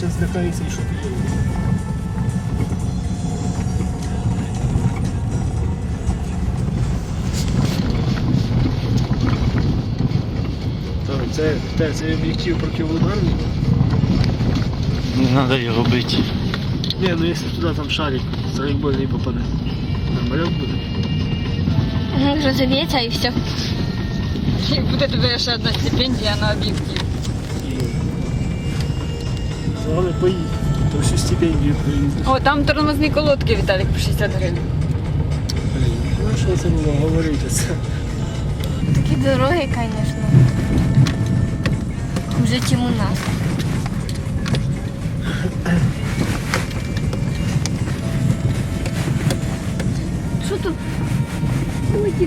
зараз злякається і що ти робиш. Так, це, це об'єктив протиударний. Не треба його бити. Не, ну если туда там шарик, страйкбой не попадет. Нормалек буде. Розовіється і все. І буде тобі ще одна стипендія на об'єктив. Головне поїдь, то всю стипендію проїздиш. О, там тормозні колодки, Віталік, по 60 гривень. Блін, ну що це було говорити це? Такі дороги, звісно. Вже чим у нас. Що тут? Ой, ті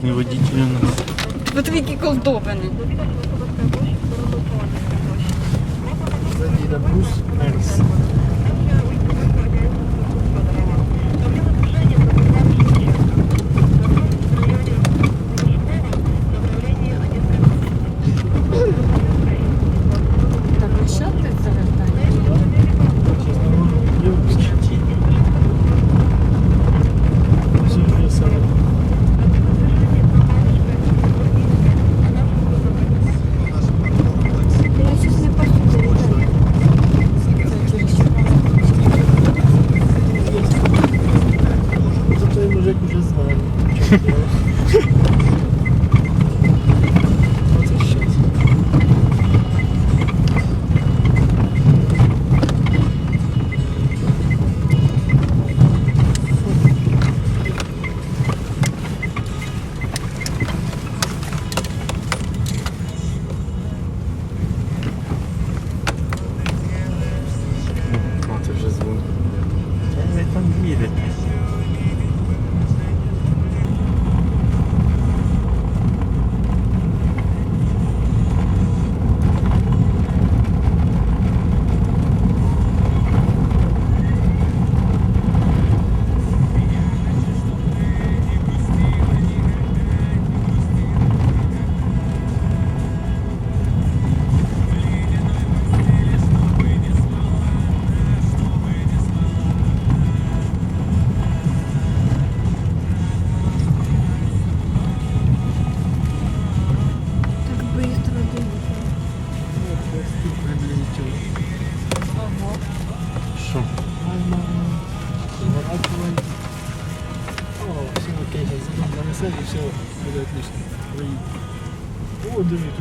Серйозний водитель у нас. Тут віки колдований. Брус Мерс.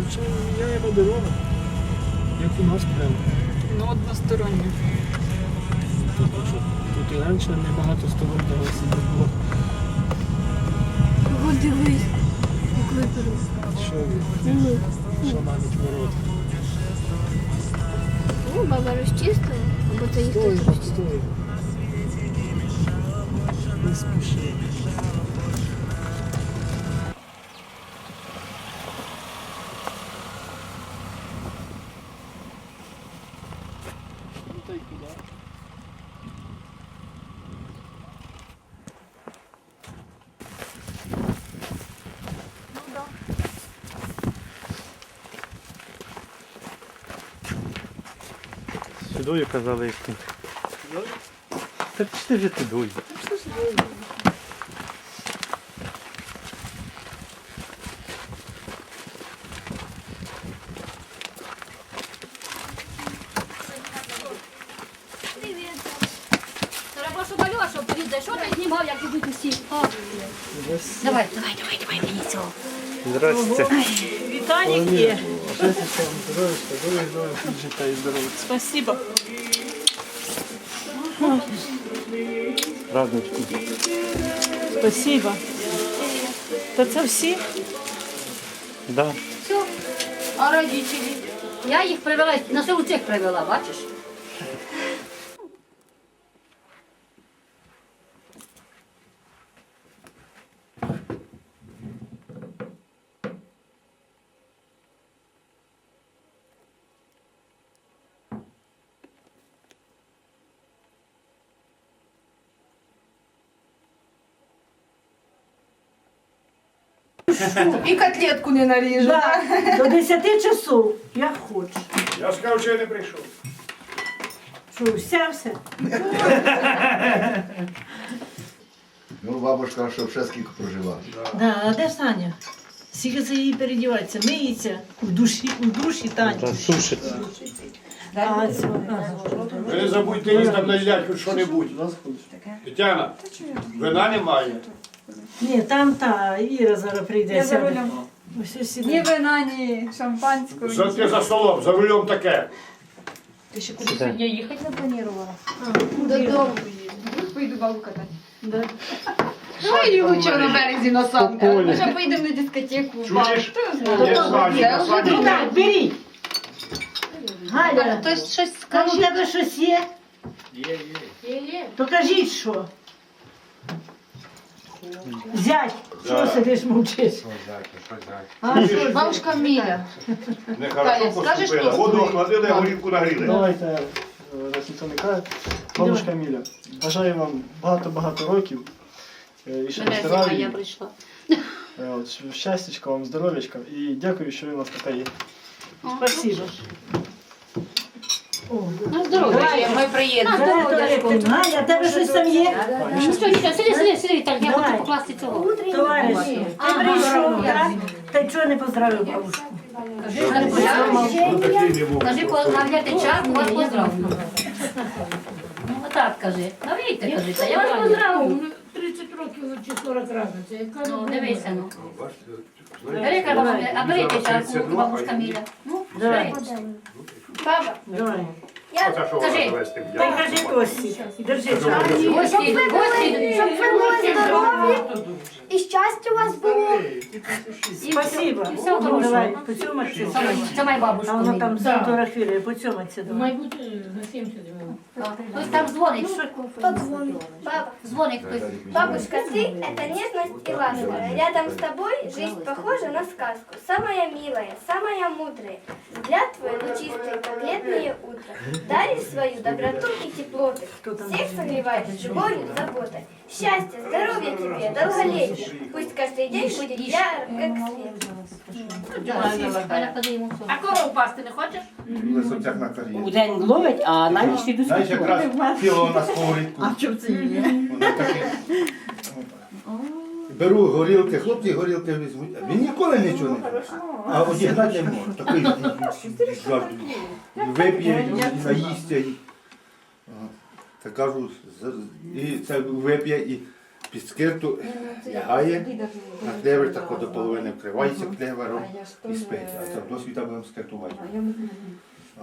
О, диви, тут ще дорога. Як у нас прямо. Ну, односторонньо. Тут, що, тут і раніше небагато сторон і не було. Ого, дивись. Як виперед. Що, ви? Ну, що навіть ворот. О, баба розчистила. Або це їх розчистив. стой. Сюдою казали йти. Та пішли вже туди. Треба, щоб Альоша привіз, що ти знімав, як ідуть усі. О, Давай, давай, давай, давай, мені цього. Здрасте. Віталік є. Щастя, вам здоров'ячка, здоров'я, здоров'я, життя і здоров'я. Спасибо. Радочки. Спасибо. Та це всі? Да. Все. А родителі? Я їх привела, на село цих привела, бачиш? І котлетку не наріжу. Да, до 10 часов, як хочеш. Я сказав, що я не прийшов. Що, всявся? Ну, бабушка, щоб ще скільки прожила. Да, а де Саня? Скільки це їй передіватися? Миється в душі, у душі Та Таня. сушиться. А, це. Ви не забудьте їй там налять хоч що-небудь. Тетяна, вина немає. Ні, там та Іра зараз прийде. Я за сяде. рулем. Ось ось Ні вина, ні шампанського. За ти за столом, за рулем таке. Ти ще куди сьогодні їхати запланувала? Додому. Поїду бабу катати. Що я хочу на березі на санках? Коля. Може поїдемо на дискотеку в бар. Чуєш? Хто знає? Є Так, беріть. Галя, Хтось щось там у скаже. тебе щось є? То кажіть, що. Зять, що сидиш мовчиш? А, що? Бабушка Міля. Нехорошо Таня, скажеш поступила. Воду охладили, а горілку нагріли. Давайте, раз ніхто не каже. Бабушка Міля, бажаю вам багато-багато років. е, І щоб Мене здоров'я, я прийшла. е, от, щастячка вам, здоров'ячка. І дякую, що ви у нас така є. Спасибо. На здоров'я, ми приїдемо. На здоров'я. Галя, тебе щось там є? Ну що, Віта, сиди, сиди, сиди, Віталь, я хочу покласти цього. Товариш, ти прийшов, так? Та й чого не поздравив бабушку? Кажи, кажи, поздравляти час, вас поздравлю. Ну, отак кажи. Ну, вийте, кажи, це я вас поздравлю. 30 років чи 40 разів. Це яка Ну, дивися, ну. Бери, кажи, а бери ти чарку, бабушка Міля. Ну, Давай, Баба, давай. Оце що Кажи. вона завести Та й в кажи Кості, держи чарку. Гості, гості. щоб ви були здорові і щастя у вас було. Спасибо. І всього хорошого. Давай, поцьоматься. Це моя- Це моя бабушка. А воно Міля. там сфотографірує, поцьоматься давай. Майбутнє на 70 років. Так. Хтось там дзвонить. Кто звонит? Баба, Дзвонить хтось. бабушка, ты — это нежность и ласка. Рядом с тобой жизнь похожа на сказку. Самая милая, самая мудрая. Взгляд твой лучистый, как летнее утро. Даришь свою доброту и теплоту. Всех согреваешь любовью, заботой. Счастья, здоровья тебе, долголетия. Пусть каждый день будет ярко, как свет. Все. А корову пасти не хочеш? Лисоцяк на кар'єрі. день ловить, а на ніч йдуть. Знаєш, якраз тіло на сковорідку. А в чому це є? Беру горілки, хлопці горілки візьмуть. А Він ніколи нічого не п'є. А одігнати не може. Такий завжди вип'є і наїсться. і-. Та кажу, з- і це вип'є і під скирту лягає, на клевер так до половини вкривається клевером і спить. А це досвіта будемо скиртувати.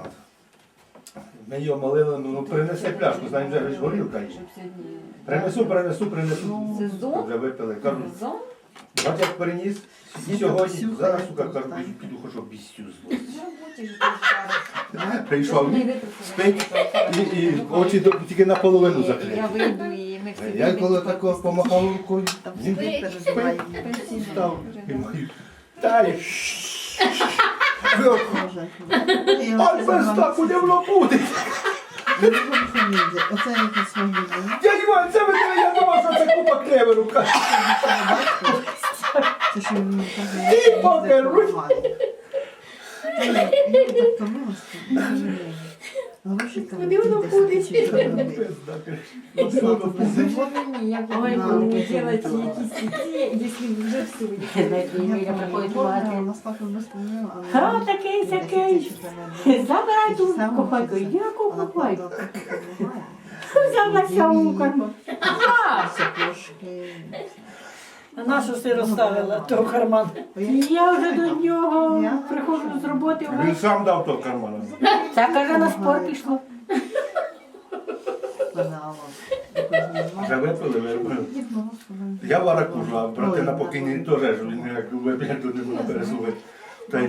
От. Ми його молили, ну, ну принеси пляшку, знаємо, вже ж горілка є. Принесу, принесу, принесу. Вже випили. Кажу, бать як переніс сьогодні, зараз, сука, кажу, піду хоч обіцю злость. Прийшов, спить, і, і очі до- тільки наполовину закриті. Я коли такого помахав рукою, він спить, став. І маю, Та й Так не воно буде. Оце якесь фамілія. Я Іван, це мене, я думав, що це купа клеверу. Це що він каже, Ти покеруй. так помилости. Гроші там. Куди воно ходить? Ой, вони делать якісь такі, якщо вже все. Та такий, такий. Забирай ту кохайку. Яку кохайку? Взяв на сьому карман. А на що ти розставила того карман? Я вже до нього приходжу з роботи. Він сам дав того кармана. Це каже на спор пішло. Вже випили, випили. Я в Аракужу, а брати на покійні теж він як вип'є, то не буде пересувати. Та й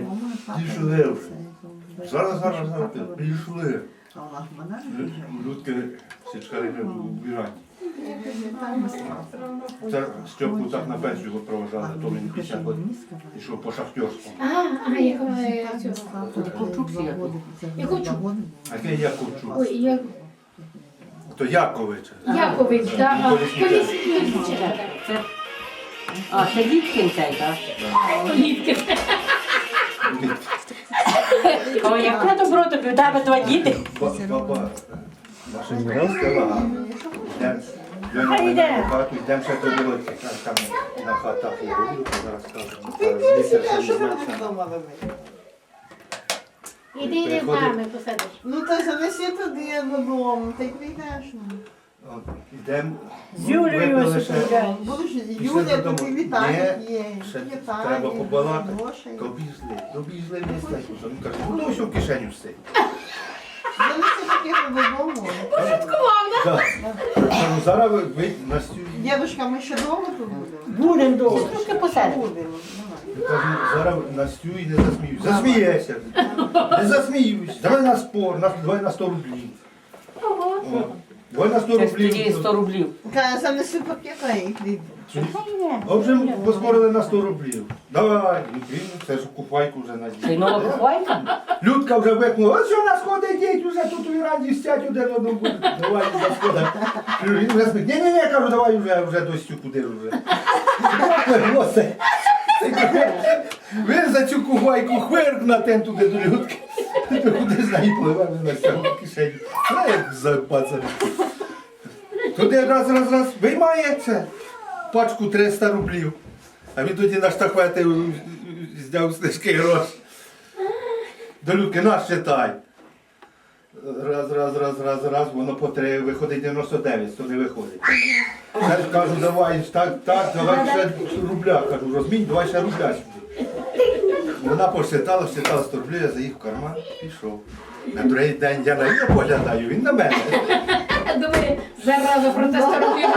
пішли вже. Зараз, зараз, зараз, пішли. Людки січкарі в Ірані. Це Стьопку так на пенсію проважали, то він 50 років пішов по шахтерську. А, а я цього. Я хочу. А я Яковчук. Ой, я То Якович. Якович, да, а не це дітки цей, так? Літки. Ой, яке добро тобі, в тебе два діти. Баба, наша змінська вага. Йдемо, йдемо йде. на хату, йдемо ще до Володьки. Там на хатах є горілка, зараз скажемо. Зараз місяць ще не знаю. Іди з нами посадиш. Ну та занеси туди додому, та й прийдеш. Йдемо. З Юлею випили ще. гуляєш. Будеш Юля, додому. тобі вітання є. ще Вітання, треба побалакати. грошей. Добігли, добігли місце. Він каже, ну все в кишеню все. Занеси таке додому. Так. Кажу, зараз ви- ви на стю. Дідушка, ми ще довго тут будемо? Будемо довго. Трошки. Будемо. Кажу, зараз на стю і не засміюсь. Засмієшся. Не засміюсь. Давай на спор, на, давай на 100 рублів. Ого. Давай на 100 рублів. 100 рублів. Каже, занеси пап'яка і йди. А вже на 100 рублів. Давай, ну, він це ж куфайку вже й нова кухвайка? Людка вже викнула, а що нас ходить діть, вже тут у Ірані стять один одному буде. Давай за схода. Він вже сміх. Ні-ні-ні, кажу, давай вже, вже до стю куди вже. Ну, Він за цю куфайку хвирк на тем туди до людки. Куди з неї пливе, він на цьому кишені. А як за пацан. Туди раз, раз, раз, виймається пачку 300 рублів. А він тоді на штахвети зняв стежки гроші. До Людки, наш читай. Раз, раз, раз, раз, раз, воно по три виходить 99, то не виходить. Я кажу, давай, так, так, давай ще рубля, кажу, розмінь, давай ще рубля сюди. Вона посчитала, посчитала 100 рублів, я заїхав в карман, пішов. На другий день я на нього поглядаю, він на мене. Думаю, зараза протесту робив,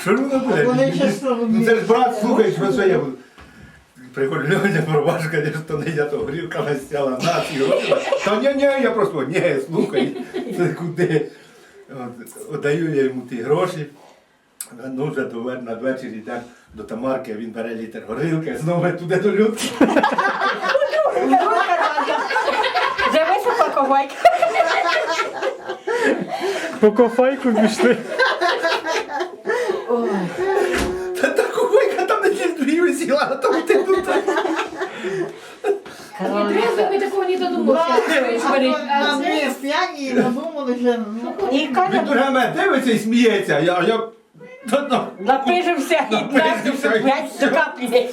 Що ж воно буде? Вони ще 100 рублів. Ну це ж брат, слухай, що це я буду. Приходжу, Льоня, пробач, звісно, не я то горілка настяла, на ці гроші. Та ні, ні, я просто, ні, слухай, це куди. От, Отдаю я йому ті гроші. Ну, вже до надвечір йде до Тамарки, він бере літр горілки, знову туди до людки. Вже ковайка. По кофайку пішли. Та таку вийка там на дві висіла, а там ти тут. Ми такого не А ми п'яні надумали вже. ну, І Він каже, дивиться і сміється, я, я, та, та, напижився і Напижився, і п'ять каплі.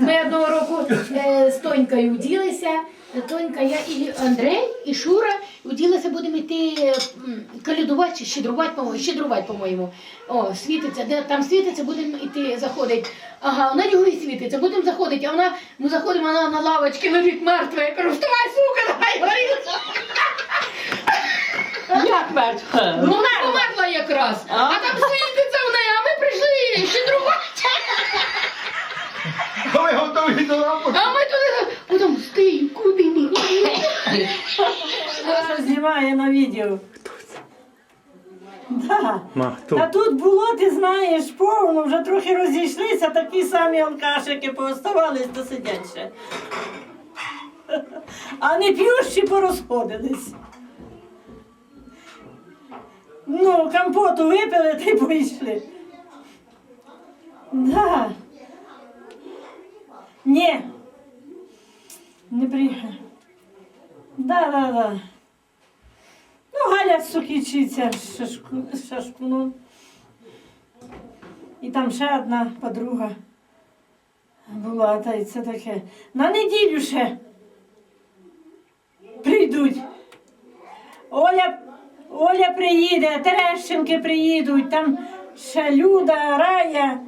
Ми одного року е, з Тонькою вділися. Тонька, я і Андрей, і Шура вділися, будемо йти е, м, колядувати чи щедрувати, по-моєму, щедрувати, по-моєму. О, світиться, де там світиться, будемо йти заходити. Ага, на нього і світиться, будемо заходити, а вона, ми заходимо, вона на лавочці лежить мертва. Я кажу, вставай, сука, давай горілку. Як мертва? Ну, вона померла якраз, а там світиться в неї, а ми прийшли щедрувати. А ми туди, потім стій, куди ми? Що знімає на відео. Да. Ма, хто? Та тут було, ти знаєш, повно, вже трохи розійшлися, такі самі алкашики пооставались, то сидять ще. А не п'ющі порозходились. Ну, компоту випили та й поїшли. Да. Ні. Не приїхав. Да, да, да. Ну, Галя сукічиться шашку, шашкуном. І там ще одна подруга була, та й це таке. На неділю ще прийдуть. Оля, Оля приїде, Терещенки приїдуть, там ще Люда, Рая.